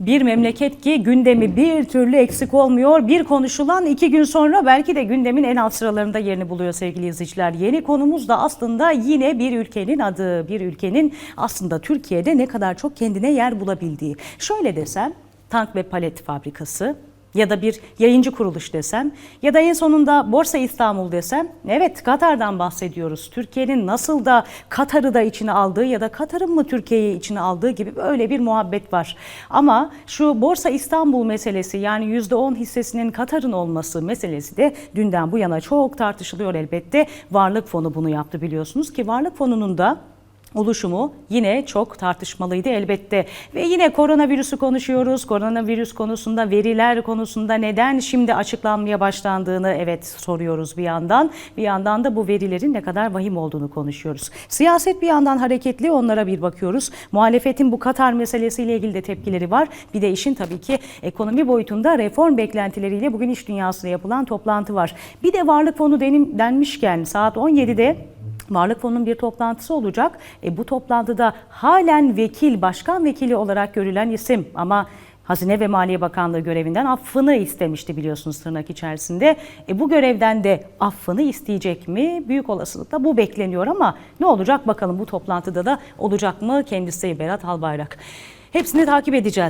Bir memleket ki gündemi bir türlü eksik olmuyor. Bir konuşulan iki gün sonra belki de gündemin en alt sıralarında yerini buluyor sevgili izleyiciler. Yeni konumuz da aslında yine bir ülkenin adı. Bir ülkenin aslında Türkiye'de ne kadar çok kendine yer bulabildiği. Şöyle desem tank ve palet fabrikası ya da bir yayıncı kuruluş desem ya da en sonunda Borsa İstanbul desem evet Katar'dan bahsediyoruz. Türkiye'nin nasıl da Katar'ı da içine aldığı ya da Katar'ın mı Türkiye'yi içine aldığı gibi böyle bir muhabbet var. Ama şu Borsa İstanbul meselesi yani %10 hissesinin Katar'ın olması meselesi de dünden bu yana çok tartışılıyor elbette. Varlık fonu bunu yaptı biliyorsunuz ki Varlık fonunun da oluşumu yine çok tartışmalıydı elbette. Ve yine koronavirüsü konuşuyoruz. Koronavirüs konusunda, veriler konusunda neden şimdi açıklanmaya başlandığını evet soruyoruz bir yandan. Bir yandan da bu verilerin ne kadar vahim olduğunu konuşuyoruz. Siyaset bir yandan hareketli onlara bir bakıyoruz. Muhalefetin bu Katar meselesiyle ilgili de tepkileri var. Bir de işin tabii ki ekonomi boyutunda reform beklentileriyle bugün iş dünyasında yapılan toplantı var. Bir de varlık fonu denmişken saat 17'de Varlık Fonu'nun bir toplantısı olacak. E, bu toplantıda halen vekil, başkan vekili olarak görülen isim ama Hazine ve Maliye Bakanlığı görevinden affını istemişti biliyorsunuz tırnak içerisinde. E, bu görevden de affını isteyecek mi? Büyük olasılıkla bu bekleniyor ama ne olacak bakalım bu toplantıda da olacak mı? Kendisi Berat Albayrak. Hepsini takip edeceğiz.